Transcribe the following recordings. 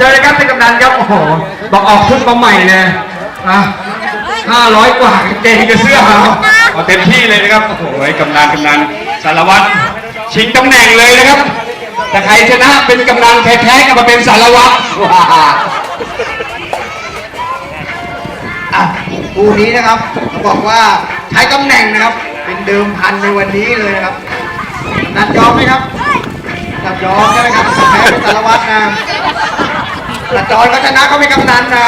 เจอเลยครับเป็นกำนันครับโอ้โหบอกออกชุดมาใหม่เลยอะห้าร้อยกว่ากางเกงกับเสื้อเอาเอาเต็มที่เลยนะครับโอ้โหกำนันกำนันสารวัตรชิงตำแหน่งเลยนะครับ แต่ใครชนะเป็นกำนันแท้ๆก็มาเป็นสารวัตรว้าอะคู่นี้นะครับเขาบอกว่าใช้ตำแหน่งนะครับ เป็นเดิมพันในวันนี้เลยนะครับนัดยอมไหมครับนัดยอมใช่ไหมครับแพ้เป็นสารวัตรนะนัด จอยก็ชนะเขาเป็นกำนันนะ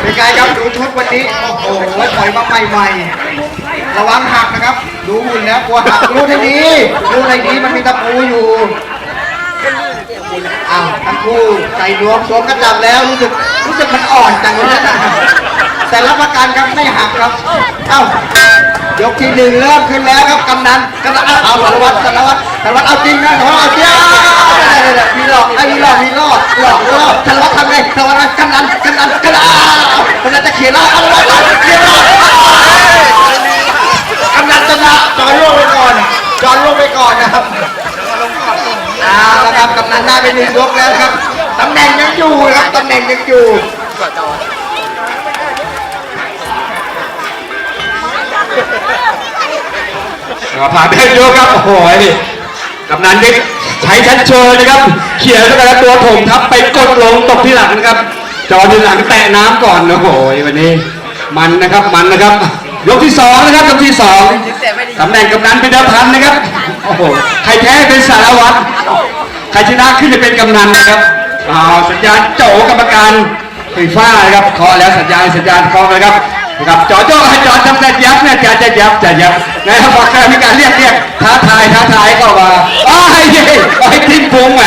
เป็นไงครับดูชุดวันนี้ โอ้โหถอยมาใหม่ๆระวังหักนะครับ ดูหุ่นแล้วกลัวหักรู้ทีนี้รู้ในนี้มันมีตะปูอยู่อ้าวทั้งคู่ใส่รวมสวมกระจับแล้วรู้สึกรู้สึกมันอ่อนจังเลยนะแต่รับประกันครับไม่หักครับ เอ้ายกที่หนึ่งเริ่มขึ้นแล้วครับกำนันกำนันเอาสารวัตรสารวัตรสารวัตรเอาจริงนะสารวัตรเอาจริงมีหลอกไมีหลอกมีหลอกหลอกหลอกสารวัตรทำไงสารวัตรกำนันกำนันกำนันกำนันจะเขียนแล้วเอาละเขียนแล้วกำนันชนะจอนลงไปก่อนจอนลงไปก่อนนะครับ เอาละครับกำนัน ไปหนึ่งยกแล้วครับตำแหน่งยังอยู่ครับตำแหน่งยังอยู่ก็ผ่านไปเยอะครับ โอ้โหนี่กำนันได้ใช้ชั้นเชิญนะครับ เขี่ยเข้าไปแล้วตัวถมทับไปกดลงตกที่หลังนะครับ จอที่หลังแตะน้ำก่อนนะโอ้โหวันนี้ มันนะครับ มันนะครับ ยกที่สองนะครับ ยกที่สองตำแหน่งกำนันเป็นเดิมพันนะครับ โอ้โห ใครแพ้เป็นสารวัตร ใครชนะขึ้นจะเป็นกำนันนะครับอ่าสัญญาณโจกรรมการไฟฟ้านะครับเคาะแล้วสัญญาณสัญญาณเคาะนะครับนะครับจอโจ้ให้จอทำแต่ยับนี่ยจะจะยับจะยับนะครับพอมีการเรียกเรียกท้าทายท้าทายเข้ามาอ้ายเย้ไอ้ทิมพุงแหม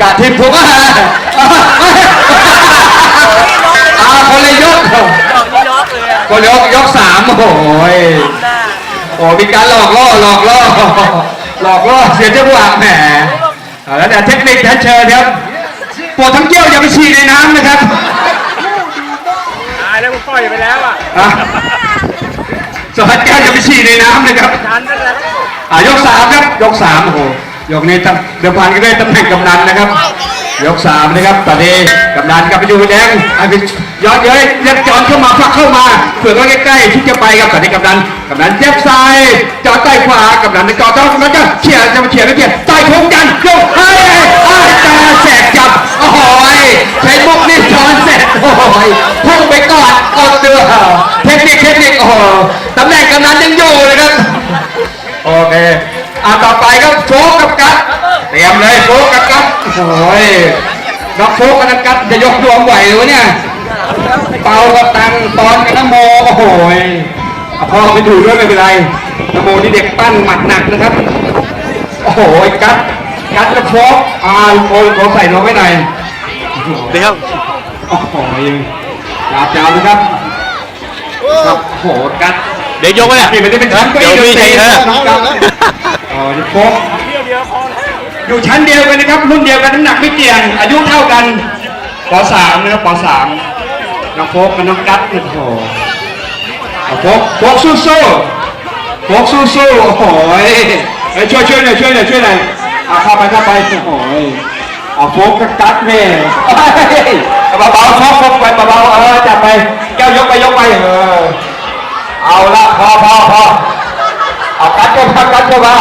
กะทิมพุงอะอ่าคนละยกคนละยกยกสามโอ้ยโอ้มีการหลอกล่อหลอกล่อหลอกล่อเสียจังหวะแหม แล้วแต่เทคนิคท่านเชิญครับปวดทั้งเกี้ยวอย่าไปฉี่ในน้ำนะครับตายแล้วมึงปล่อยไปแล้วอะอะสวัสดีครับอย่าไปฉี่ในน้ำนะครับทันนั่นแหละอะยกสามครับยกสามโอ้โหยกนี้ตำเดือพันก็ได้ตำแหน่งกำนันนะครับ ยกสามนะครับตอนนี้กำนันกลับไปอยู่แดงไอ้ไปย้อนเย้ยเย็บจอนเข้ามาฝักเข้ามาเผื่อก็ใกล้ๆที่จะไปครับตอนนี้กำนันกำนันเจ็บซ้ายจอดใต้ขวากำนันจอดต้องกำนันจะเขี่ยจะมาเขี่ยไม่เขี่ยใต้โค้งกันย โฟกกับกัดเตรียมเลยโฟกกับกัดโอ้ยน้องโฟกกับกัดจะยกดวงไหวหรือวะเนี่ยเป่ากับตังตอนกับนโมโอ้โหยเอาพ่อไปดูด้วยไม่เป็นไรนโมนี่เด็กปั้นหมัดหนักนะครับ โอ้โหกัดกัดกับโฟกอ่าโอ้ยขอใส่ลงไว้หน่อยเดี๋ยวโอ้โหยาวจาวนะครับครับโอ้โหกัดเดี๋ยวยกไปอะนี่ไม่ได้เป็นชั้นก็เดี๋ย วมีใครเอออ๋อนี่โฟกอยู่ชั้นเดียวกันนะครับ รุ่นเดียวกันน้ำหนักไม่เกี่ยง อายุเท่ากันป .3 นะครับป .3 น้องโฟกกับน้องกัดโอ้โหเอาโฟกโฟกสู้สู้ๆโฟกสู้สู้ๆโอ้โหเอ้ยช่วยช่วยหน่อยช่วยหน่อยช่วยหน่อยเอาเข้าไปเข้าไปโอ้โหเอาโฟกกับกัดเนี่ยเฮ้ยเบาๆโฟกโฟกไปเบาๆเออจับไปแก้วยกไปยกไปเออเอาละพอพอพอเอากั๊ดก็มากั๊ดก็มา